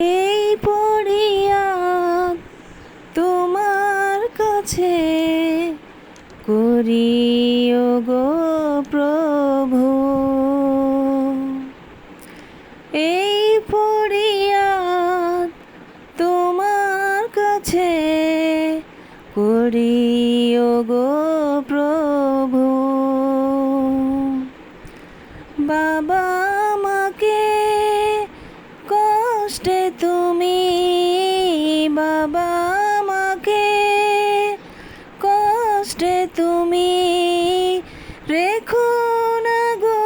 এই পড়িয়া তোমার কাছে করিও গো প্রভু। এই পড়িয়া তোমার কাছে করিও গো প্রভু। বাবা রেখো না গো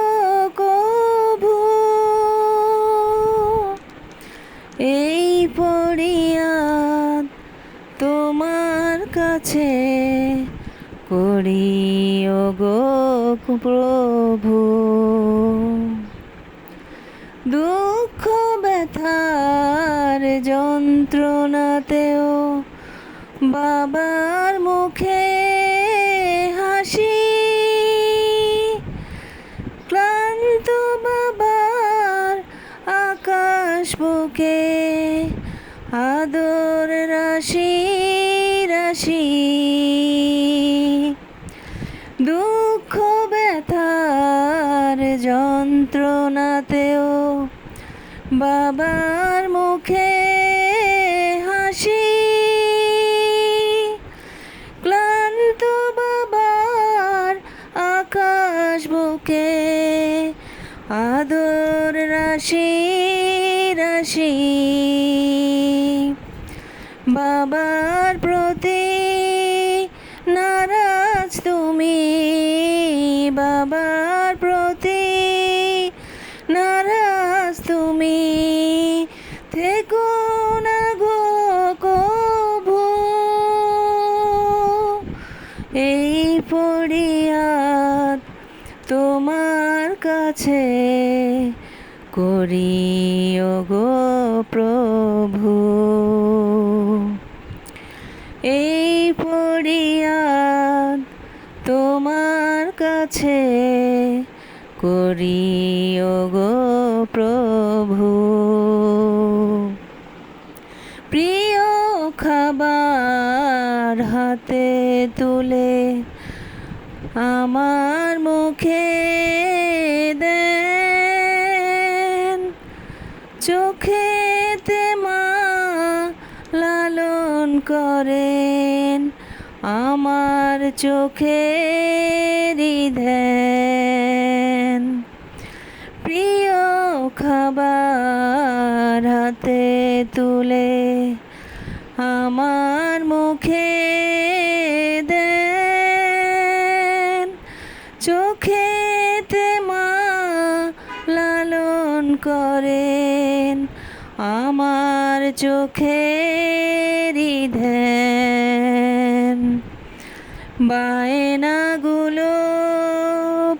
কভু। এই পড়িয়া তোমার কাছে করিও গো প্রভু। দুঃখ ব্যথার যন্ত্রণাতেও বাবার মুখে রাশি রাশি। দুঃখ, ব্যথার যন্ত্রণাতেও বাবার মুখে হাসি। ক্লান্ত বাবার আকাশ বুকে আদর, রাশি রাশি। বাবার প্রতি নারাজ তুমি, বাবার প্রতি নারাজ তুমি। থেকো না গো কভু, এই পড়িয়াত তোমার কাছে করিও গো প্রভু। এই পড়িয়াত তোমার কাছে করিও গো প্রভু। প্রিয় খাবার হাতে তুলে আমার মুখে দেন। চোখেতে মা করেন আমার চোখে ধ্যান। প্রিয় খাবার হাতে তুলে আমার মুখে দেন। চোখেতে মা লালন করেন আমার চোখেরই ধ্যান বায়নাগুলো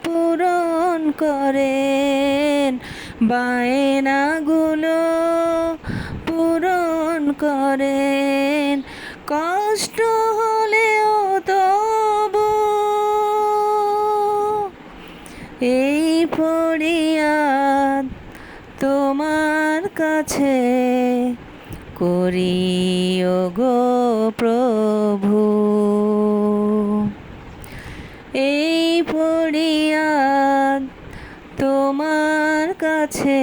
পূরণ করেন। বায়নাগুলো পূরণ করেন। কষ্ট হলেও তবু এই পড়িয়া তোমার কাছে করিও গো প্রভু। এই ফরিয়াদ তোমার কাছে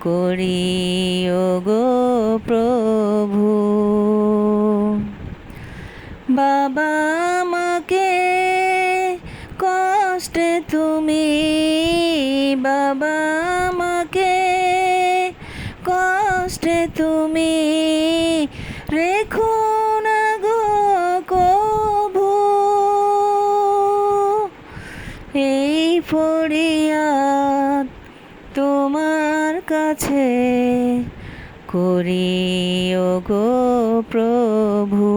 করিও গো প্রভু। বাবা মাকে কষ্টে তুমি, বাবা ফরিয়াদ তোমার কাছে করিও গো প্রভু।